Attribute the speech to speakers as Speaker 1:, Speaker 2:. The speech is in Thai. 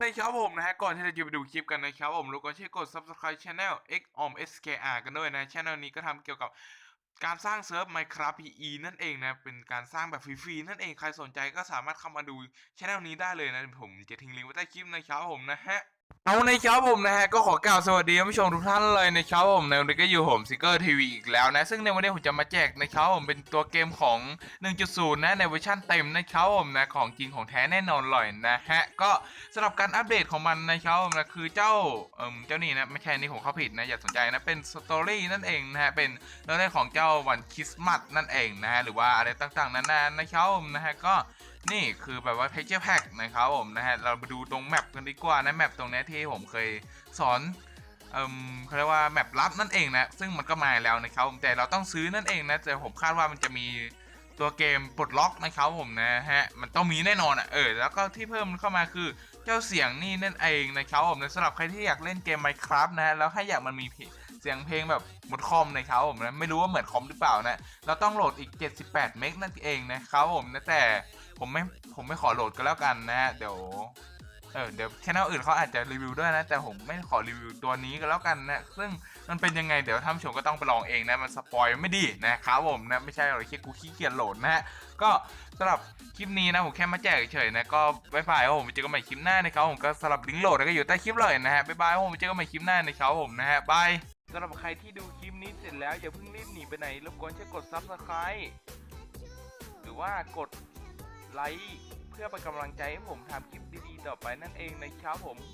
Speaker 1: ในครับผมนะฮะก่อนที่เราจะไปดูคลิปกันนะครับผมรบกวนช่วยกด subscribe channel x o m skr กันด้วยนะ channel นี้ก็ทำเกี่ยวกับการสร้างเซิร์ฟ Minecraft PE นั่นเองนะ เป็นการสร้างแบบฟรีๆนั่นเองใครสนใจก็สามารถเข้ามาดูช anel นี้ได้เลยนะ ผมจะทิ้งลิงก์ไว้ใต้คลิปนะครับผมนะฮะ เอาในครับผมนะฮะก็ขอกล่าวสวัสดีท่านผู้ชมทุกท่านเลยนะครับผมในวันนี้ก็อยู่ผมซิกเกอร์ทีวีอีกแล้วนะซึ่งในวันนี้ผมจะมาแจกนะครับผมเป็นตัวเกมของ 1.0 นะในเวอร์ชันเต็มนะครับผมนะของจริงของแท้แน่นอนเลยนะฮะก็สำหรับการอัปเดตของมันนะครับผมนะคือเจ้าเอ่มเจ้านี่นะไม่ใช่นี่ผมเข้าผิดนะอย่าสนใจนะเป็นสตอรี่นั่นเองนะฮะเป็นเรื่องของเจ้าวันคริสต์มาสนั่นเองนะฮะหรือว่าอะไรต่างๆนานานะครับผมนะฮะก็นี่คือแบบว่า texture pack นะครับผมนะฮะ เราไปดูตรงแมปกันดีกว่านะแมปตรงนี้ที่ผมเคยสอนเอ่มเขาเรียกว่าแมปลับนั่นเองนะ ซึ่งมันก็มาแล้วนะครับผมแต่เราต้องซื้อนั่นเองนะแต่ผมคาดว่ามันจะมีตัวเกมปลดล็อกนะครับผมนะฮะมันต้องมีแน่นอนอะเออแล้วก็ที่เพิ่มเข้ามาคือเจ้าเสียงนี่นั่นเองนะครับผมนะสำหรับใครที่อยากเล่นเกม Minecraft นะฮะแล้วให้อยากมันมีเสียงเพลงแบบบนคอมนะครับผมนะไม่รู้ว่าเหมือนคอมหรือเปล่านะเราต้องโหลดอีก 78 เมกนั่นเองนะครับผมนะแต่ผมไม่ผมไม่ขอโหลดก็แล้วกันนะเดี๋ยวเออเดี๋ยวช่องอื่นเขาอาจจะรีวิวด้วยนะ แต่ผมไม่ขอรีวิวตัวนี้ก็แล้วกันนะ ซึ่งมันเป็นยังไงเดี๋ยวท่านผู้ชมก็ต้องไปลองเองนะ มันสปอยไม่ดีนะครับผมนะ ไม่ใช่หรอกแค่กูขี้เกียจโหลดนะฮะ ก็สำหรับคลิปนี้นะผมแค่มาแจกเฉยๆนะ ก็บ๊ายบายครับผมเจอกันใหม่คลิปหน้านะครับผมก็สำหรับลิงก์โหลดก็อยู่ใต้คลิปเลยนะฮะบ๊ายบายครับผมเจอกันใหม่คลิปหน้านะครับผมนะฮะบายำหรับใครที่ดูคลิปนี้เสร็จแล้วอย่าเพิ่งรีบหนีไปไหนรบกวนช่วยกด subscribe หรือว่ากดไลค์เพื่อเป็นกำลังใจให้ผมทำคลิปดีๆต่อไปนั่นเองนะครับผม